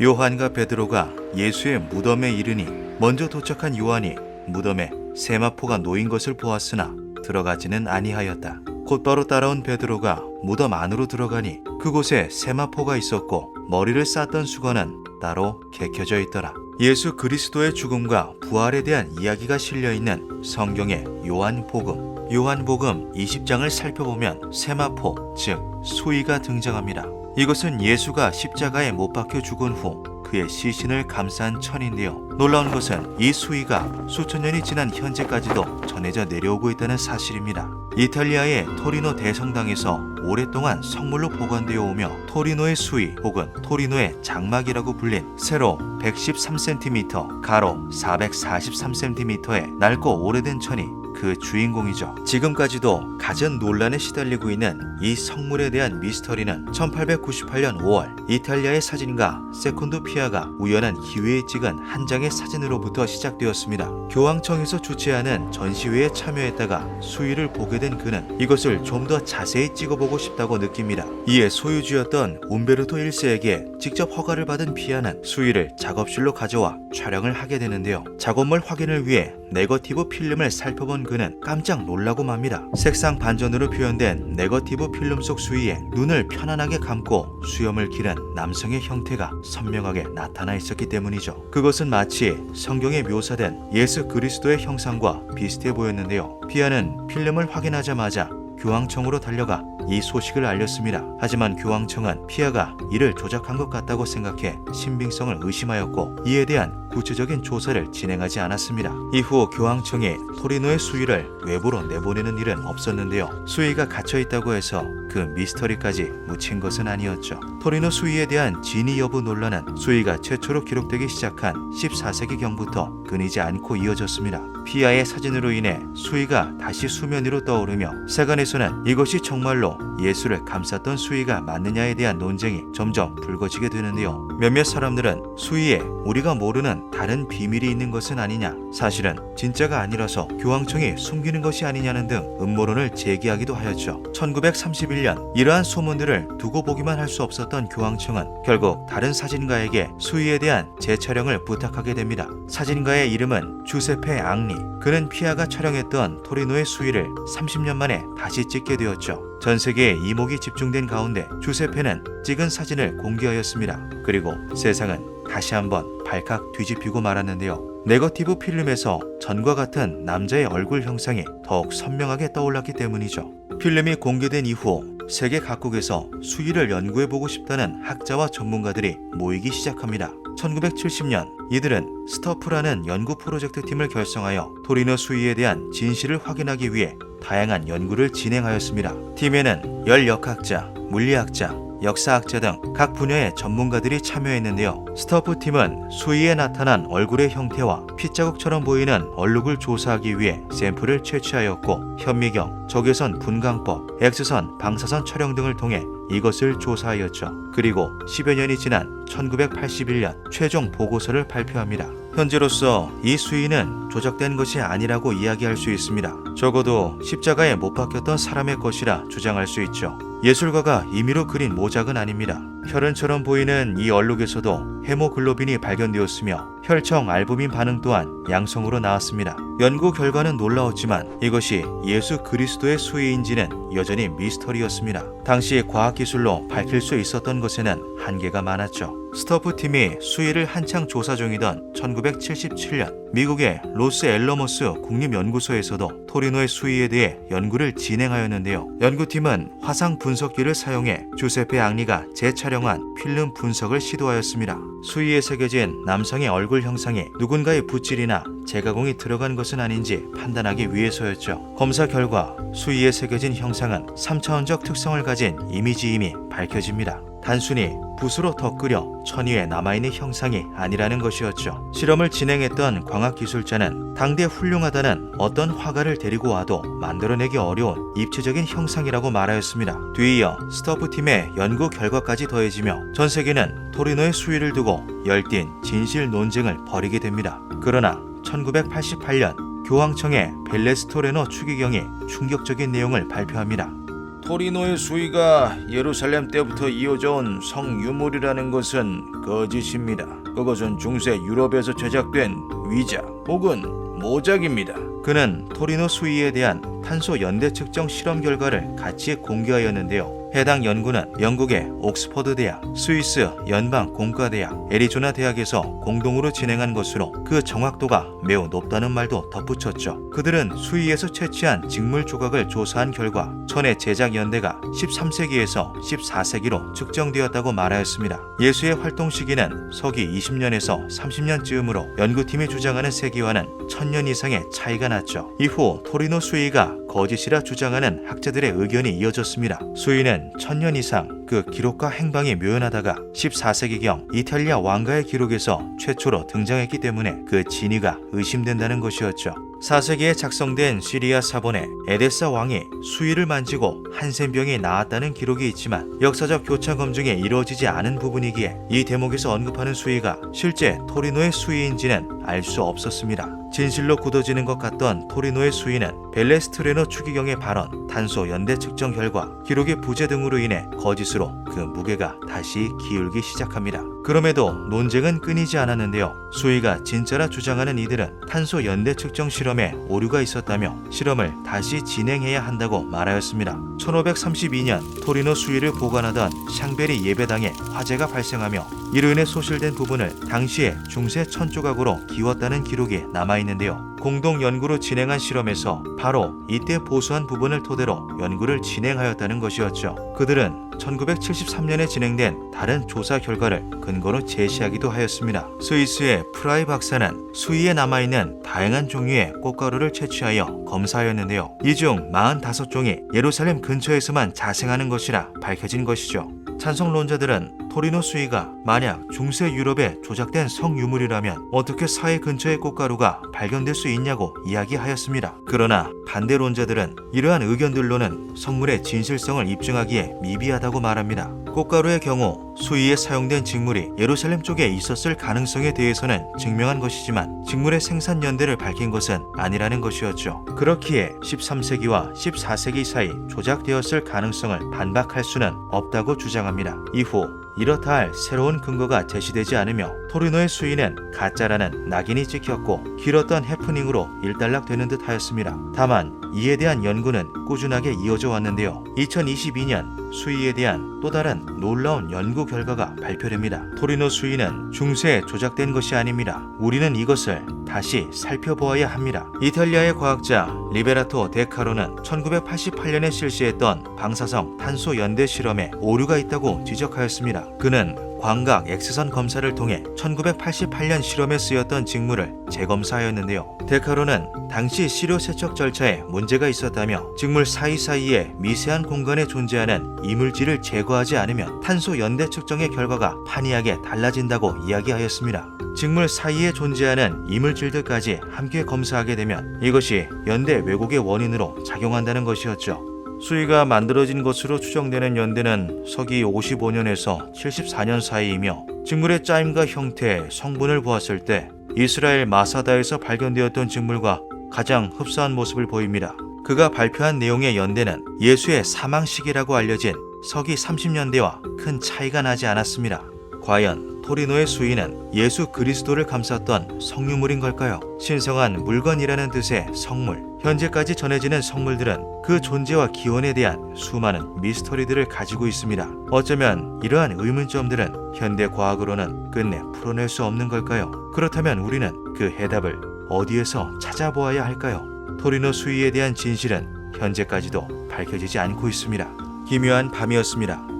요한과 베드로가 예수의 무덤에 이르니 먼저 도착한 요한이 무덤에 세마포가 놓인 것을 보았으나 들어가지는 아니하였다. 곧바로 따라온 베드로가 무덤 안으로 들어가니 그곳에 세마포가 있었고 머리를 쌌던 수건은 따로 개켜져 있더라. 예수 그리스도의 죽음과 부활에 대한 이야기가 실려 있는 성경의 요한복음. 요한복음 20장을 살펴보면 세마포, 즉 수위가 등장합니다. 이것은 예수가 십자가에 못 박혀 죽은 후 그의 시신을 감싼 천인데요. 놀라운 것은 이 수위가 수천 년이 지난 현재까지도 전해져 내려오고 있다는 사실입니다. 이탈리아의 토리노 대성당에서 오랫동안 성물로 보관되어 오며 토리노의 수위 혹은 토리노의 장막이라고 불린 세로 113cm, 가로 443cm의 낡고 오래된 천이 그 주인공이죠. 지금까지도 가전 논란에 시달리고 있는 이 성물에 대한 미스터리는 1898년 5월 이탈리아의 사진가 세콘도 피아가 우연한 기회에 찍은 한 장의 사진으로부터 시작되었습니다. 교황청에서 주최하는 전시회에 참여했다가 수위를 보게 된 그는 이것을 좀 더 자세히 찍어보고 싶다고 느낍니다. 이에 소유주였던 움베르토 1세에게 직접 허가를 받은 피아는 수위를 작업실로 가져와 촬영을 하게 되는데요. 작업물 확인을 위해 네거티브 필름을 살펴본 그는 깜짝 놀라고 맙니다. 색상 반전으로 표현된 네거티브 필름 속 수위에 눈을 편안하게 감고 수염을 기른 남성의 형태가 선명하게 나타나 있었기 때문이죠. 그것은 마치 성경에 묘사된 예수 그리스도의 형상과 비슷해 보였는데요. 피아는 필름을 확인하자마자 교황청으로 달려가 이 소식을 알렸습니다. 하지만 교황청은 피아가 이를 조작한 것 같다고 생각해 신빙성을 의심하였고 이에 대한 구체적인 조사를 진행하지 않았습니다. 이후 교황청이 토리노의 수위를 외부로 내보내는 일은 없었는데요. 수위가 갇혀 있다고 해서 그 미스터리까지 묻힌 것은 아니었죠. 토리노 수위에 대한 진위 여부 논란은 수위가 최초로 기록되기 시작한 14세기경부터 끊이지 않고 이어졌습니다. 피아의 사진으로 인해 수위가 다시 수면 위로 떠오르며 세간에서는 이것이 정말로 예수를 감쌌던 수위가 맞느냐에 대한 논쟁이 점점 불거지게 되는데요. 몇몇 사람들은 수위에 우리가 모르는 다른 비밀이 있는 것은 아니냐, 사실은 진짜가 아니라서 교황청이 숨기는 것이 아니냐는 등 음모론을 제기하기도 하였죠. 1931년 이러한 소문들을 두고 보기만 할 수 없었던 교황청은 결국 다른 사진가에게 수위에 대한 재촬영을 부탁하게 됩니다. 사진가의 이름은 주세페 앙리. 그는 피아가 촬영했던 토리노의 수위를 30년 만에 다시 찍게 되었죠. 전 세계에 이목이 집중된 가운데 주세페는 찍은 사진을 공개하였습니다. 그리고 세상은 다시 한번 발칵 뒤집히고 말았는데요. 네거티브 필름에서 전과 같은 남자의 얼굴 형상이 더욱 선명하게 떠올랐기 때문이죠. 필름이 공개된 이후 세계 각국에서 수위를 연구해보고 싶다는 학자와 전문가들이 모이기 시작합니다. 1970년 이들은 스터프라는 연구 프로젝트 팀을 결성하여 토리노 수위에 대한 진실을 확인하기 위해 다양한 연구를 진행하였습니다. 팀에는 열역학자, 물리학자, 역사학자 등 각 분야의 전문가들이 참여했는데요. 스터프 팀은 수위에 나타난 얼굴의 형태와 핏자국처럼 보이는 얼룩을 조사하기 위해 샘플을 채취하였고 현미경, 적외선 분광법, X선 방사선 촬영 등을 통해 이것을 조사하였죠. 그리고 10여 년이 지난 1981년 최종 보고서를 발표합니다. 현재로서 이 수위는 조작된 것이 아니라고 이야기할 수 있습니다. 적어도 십자가에 못 박혔던 사람의 것이라 주장할 수 있죠. 예술가가 임의로 그린 모작은 아닙니다. 혈흔처럼 보이는 이 얼룩에서도 헤모글로빈이 발견되었으며 혈청 알부민 반응 또한 양성으로 나왔습니다. 연구 결과는 놀라웠지만 이것이 예수 그리스도의 수위인지는 여전히 미스터리였습니다. 당시 과학기술로 밝힐 수 있었던 것에는 한계가 많았죠. 스터프 팀이 수위를 한창 조사 중이던 1977년 미국의 로스 엘러머스 국립연구소에서도 토리노의 수위에 대해 연구를 진행하였는데요. 연구팀은 화상 분석기를 사용해 주세페 앙리가 재촬영한 필름 분석을 시도하였습니다. 수위에 새겨진 남성의 얼굴 형상에 누군가의 붓질이나 재가공이 들어간 것은 아닌지 판단하기 위해서였죠. 검사 결과 수위에 새겨진 형상은 3차원적 특성을 가진 이미지임이 밝혀집니다. 단순히 붓으로 덧그려 천 위에 남아있는 형상이 아니라는 것이었죠. 실험을 진행했던 광학 기술자는 당대 훌륭하다는 어떤 화가를 데리고 와도 만들어내기 어려운 입체적인 형상이라고 말하였습니다. 뒤이어 스터프 팀의 연구 결과까지 더해지며 전 세계는 토리노의 수위를 두고 열띤 진실 논쟁을 벌이게 됩니다. 그러나 1988년 교황청의 벨레스토레노 추기경이 충격적인 내용을 발표합니다. 토리노의 수위가 예루살렘 때부터 이어져 온 성유물이라는 것은 거짓입니다. 그것은 중세 유럽에서 제작된 위작 혹은 모작입니다. 그는 토리노 수위에 대한 탄소 연대 측정 실험 결과를 같이 공개하였는데요. 해당 연구는 영국의 옥스퍼드 대학, 스위스 연방 공과대학, 애리조나 대학에서 공동으로 진행한 것으로 그 정확도가 매우 높다는 말도 덧붙였죠. 그들은 수위에서 채취한 직물 조각을 조사한 결과 천의 제작 연대가 13세기에서 14세기로 측정되었다고 말하였습니다. 예수의 활동 시기는 서기 20년에서 30년쯤으로 연구팀이 주장하는 세기와는 1000년 이상의 차이가 났죠. 이후 토리노 수위가 거짓이라 주장하는 학자들의 의견이 이어졌습니다. 수위는 천년 이상 그 기록과 행방이 묘연하다가 14세기경 이탈리아 왕가의 기록에서 최초로 등장했기 때문에 그 진위가 의심된다는 것이었죠. 4세기에 작성된 시리아 사본에 에데사 왕이 수위를 만지고 한센병이 나았다는 기록이 있지만 역사적 교차 검증이 이루어지지 않은 부분이기에 이 대목에서 언급하는 수위가 실제 토리노의 수위인지는 알 수 없었습니다. 진실로 굳어지는 것 같던 토리노의 수위는 벨레스트레노 추기경의 발언, 탄소 연대 측정 결과, 기록의 부재 등으로 인해 거짓으로 그 무게가 다시 기울기 시작합니다. 그럼에도 논쟁은 끊이지 않았는데요. 수위가 진짜라 주장하는 이들은 탄소 연대 측정 실험에 오류가 있었다며 실험을 다시 진행해야 한다고 말하였습니다. 1532년 토리노 수위를 보관하던 샹베리 예배당에 화재가 발생하며 이로 인해 소실된 부분을 당시에 중세 천 조각으로 기웠다는 기록이 남아있는데요. 공동 연구로 진행한 실험에서 바로 이때 보수한 부분을 토대로 연구를 진행하였다는 것이었죠. 그들은 1973년에 진행된 다른 조사 결과를 근거로 제시하기도 하였습니다. 스위스의 프라이 박사는 수위에 남아있는 다양한 종류의 꽃가루를 채취하여 검사하였는데요. 이 중 45종이 예루살렘 근처에서만 자생하는 것이라 밝혀진 것이죠. 찬성론자들은 토리노 수위가 만약 중세 유럽에 조작된 성유물이라면 어떻게 사해 근처의 꽃가루가 발견될 수 있냐고 이야기하였습니다. 그러나 반대론자들은 이러한 의견들로는 성물의 진실성을 입증하기에 미비하다고 말합니다. 꽃가루의 경우 수위에 사용된 직물이 예루살렘 쪽에 있었을 가능성에 대해서는 증명한 것이지만 직물의 생산 연대를 밝힌 것은 아니라는 것이었죠. 그렇기에 13세기와 14세기 사이 조작되었을 가능성을 반박할 수는 없다고 주장합니다. 이후 이렇다 할 새로운 근거가 제시되지 않으며 토리노의 수위는 가짜라는 낙인이 찍혔고 길었던 해프닝으로 일단락되는 듯 하였습니다. 다만 이에 대한 연구는 꾸준하게 이어져 왔는데요. 2022년 수위에 대한 또 다른 놀라운 연구 결과가 발표됩니다. 토리노 수위는 중세에 조작된 것이 아닙니다. 우리는 이것을 다시 살펴보아야 합니다. 이탈리아의 과학자 리베라토 데카로는 1988년에 실시했던 방사성 탄소 연대 실험에 오류가 있다고 지적하였습니다. 그는 광각 X선 검사를 통해 1988년 실험에 쓰였던 직물을 재검사하였는데요. 데카로는 당시 시료 세척 절차에 문제가 있었다며 직물 사이사이에 미세한 공간에 존재하는 이물질을 제거하지 않으면 탄소 연대 측정의 결과가 판이하게 달라진다고 이야기하였습니다. 직물 사이에 존재하는 이물질들까지 함께 검사하게 되면 이것이 연대 왜곡의 원인으로 작용한다는 것이었죠. 수위가 만들어진 것으로 추정되는 연대는 서기 55년에서 74년 사이이며 직물의 짜임과 형태, 성분을 보았을 때 이스라엘 마사다에서 발견되었던 직물과 가장 흡사한 모습을 보입니다. 그가 발표한 내용의 연대는 예수의 사망 시기라고 알려진 서기 30년대와 큰 차이가 나지 않았습니다. 과연 토리노의 수위는 예수 그리스도를 감쌌던 성유물인 걸까요? 신성한 물건이라는 뜻의 성물. 현재까지 전해지는 성물들은 그 존재와 기원에 대한 수많은 미스터리들을 가지고 있습니다. 어쩌면 이러한 의문점들은 현대 과학으로는 끝내 풀어낼 수 없는 걸까요? 그렇다면 우리는 그 해답을 어디에서 찾아보아야 할까요? 토리노 수위에 대한 진실은 현재까지도 밝혀지지 않고 있습니다. 기묘한 밤이었습니다.